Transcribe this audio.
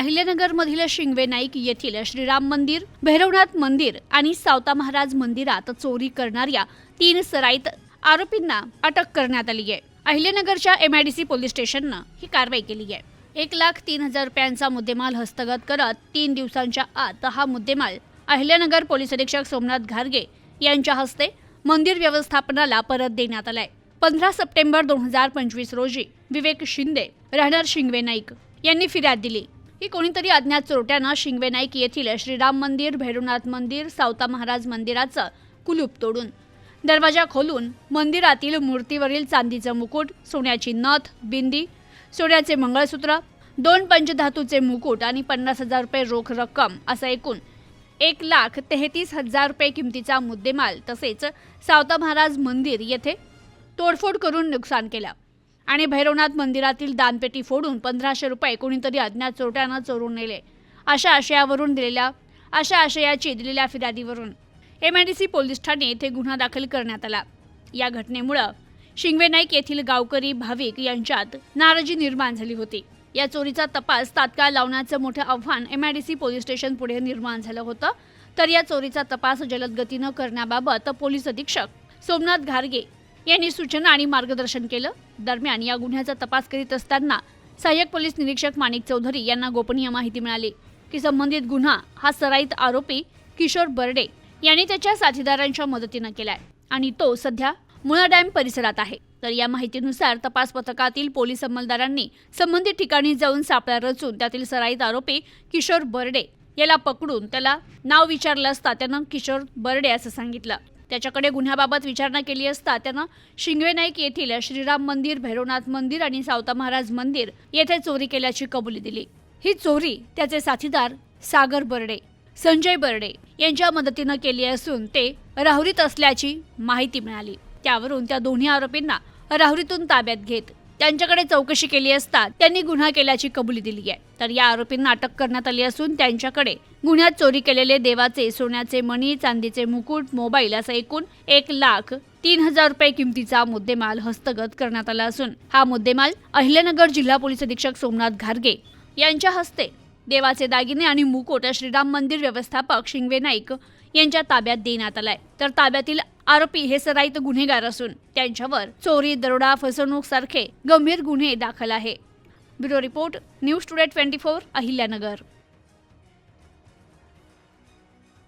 अहिल्यानगरमधील शिंगवे नाईक येथील श्रीराम मंदिर भैरवनाथ मंदिर आणि सावता महाराज मंदिरात चोरी करणाऱ्या तीन सराईत आरोपींना अटक करण्यात आली आहे. अहिल्यानगरच्या एमआयडीसी पोलीस स्टेशननं ही कारवाई केली आहे. एक लाख तीन हजार रुपयांचा मुद्देमाल हस्तगत करत तीन दिवसांच्या आत हा मुद्देमाल अहिल्यानगर पोलीस अधीक्षक सोमनाथ घारगे यांच्या हस्ते मंदिर व्यवस्थापनाला परत देण्यात आलाय. पंधरा सप्टेंबर दोन हजार पंचवीस रोजी विवेक शिंदे राहणार शिंगवे नाईक यांनी फिर्याद दिली. की कोणीतरी अज्ञात चोरट्यानं शिंगवे नाईक येथील श्रीराम मंदिर भैरवनाथ मंदिर सावता महाराज मंदिराचं कुलूप तोडून. दरवाजा खोलून मंदिरातील मूर्तीवरील चांदीचं मुकुट सोन्याची नथ बिंदी सोन्याचे मंगळसूत्र दोन पंचधातूचे मुकुट आणि पन्नास हजार रुपये रोख रक्कम असं एकूण एक लाख तेहतीस हजार रुपये किमतीचा मुद्देमाल तसेच सावता महाराज मंदिर येथे तोडफोड करून नुकसान केलं. आणि भैरवनाथ मंदिरातील दानपेटी फोडून पंधराशे रुपये कोणीतरी अज्ञात चोरट्यानं चोरून नेले. अशा आशयावरून दिलेल्या अशा आशयाची दिलेल्या फिर्यादीवरून M I D C police Thane येथे गुन्हा दाखल करण्यात आला. या घटनेमुळं शिंगवे नाईक येथील गावकरी भाविक यांच्यात नाराजी निर्माण झाली होती. या चोरीचा तपास तात्काळ लावण्याचं मोठं आव्हान M I D C police station पुढे निर्माण झालं होतं. तर या चोरीचा तपास जलद गतीनं करण्याबाबत पोलीस अधीक्षक सोमनाथ घारगे यांनी सूचना आणि मार्गदर्शन केलं. दरम्यान या गुन्ह्याचा तपास करीत असताना सहाय्यक पोलीस निरीक्षक माणिक चौधरी यांना गोपनीय माहिती मिळाली. की संबंधित गुन्हा हा सराईत आरोपी किशोर बर्डे यांनी त्याच्या साथीदारांच्या मदतीनं केलाय आणि तो सध्या मुळा डॅम परिसरात आहे. तर या माहितीनुसार तपास पथकातील पोलीस अंमलदारांनी संबंधित ठिकाणी जाऊन सापळा रचून त्यातील सराईत आरोपी किशोर बर्डे याला पकडून त्याला नाव विचारलं असता त्यानं किशोर बर्डे असं सांगितलं. त्याच्याकडे गुन्ह्याबाबत विचारणा केली असता त्यानं शिंगवे नाईक येथील श्रीराम मंदिर भैरवनाथ मंदिर आणि सावता महाराज मंदिर येथे चोरी केल्याची कबुली दिली. ही चोरी त्याचे साथीदार सागर बर्डे संजय बर्डे यांच्या मदतीनं केली असून ते राहुरीत असल्याची माहिती मिळाली. त्यावरून त्या दोन्ही आरोपींना राहुरीतून ताब्यात घेत त्यांच्याकडे चौकशी केली असता त्यांनी गुन्हा केल्याची कबुली दिली आहे. तर या आरोपींना अटक करण्यात आली असून त्यांच्याकडे गुन्ह्यात चोरी केलेले देवाचे सोन्याचे मणी चांदीचे मुकुट मोबाईल असा एकूण एक लाख तीन हजार रुपये किमतीचा मुद्देमाल हस्तगत करण्यात आला असून हा मुद्देमाल अहिल्यानगर जिल्हा पोलीस अधीक्षक सोमनाथ घारगे यांच्या हस्ते देवाचे दागिने आणि मुकुट श्रीराम मंदिर व्यवस्थापक शिंगवे नाईक यांच्या ताब्यात देण्यात आलाय. तर ताब्यातील आरोपी हे सराईत गुन्हेगार असून त्यांच्यावर चोरी दरोडा फसवणूक सारखे गंभीर गुन्हे दाखल आहे. Bureau report news today twenty four Ahilyanagar.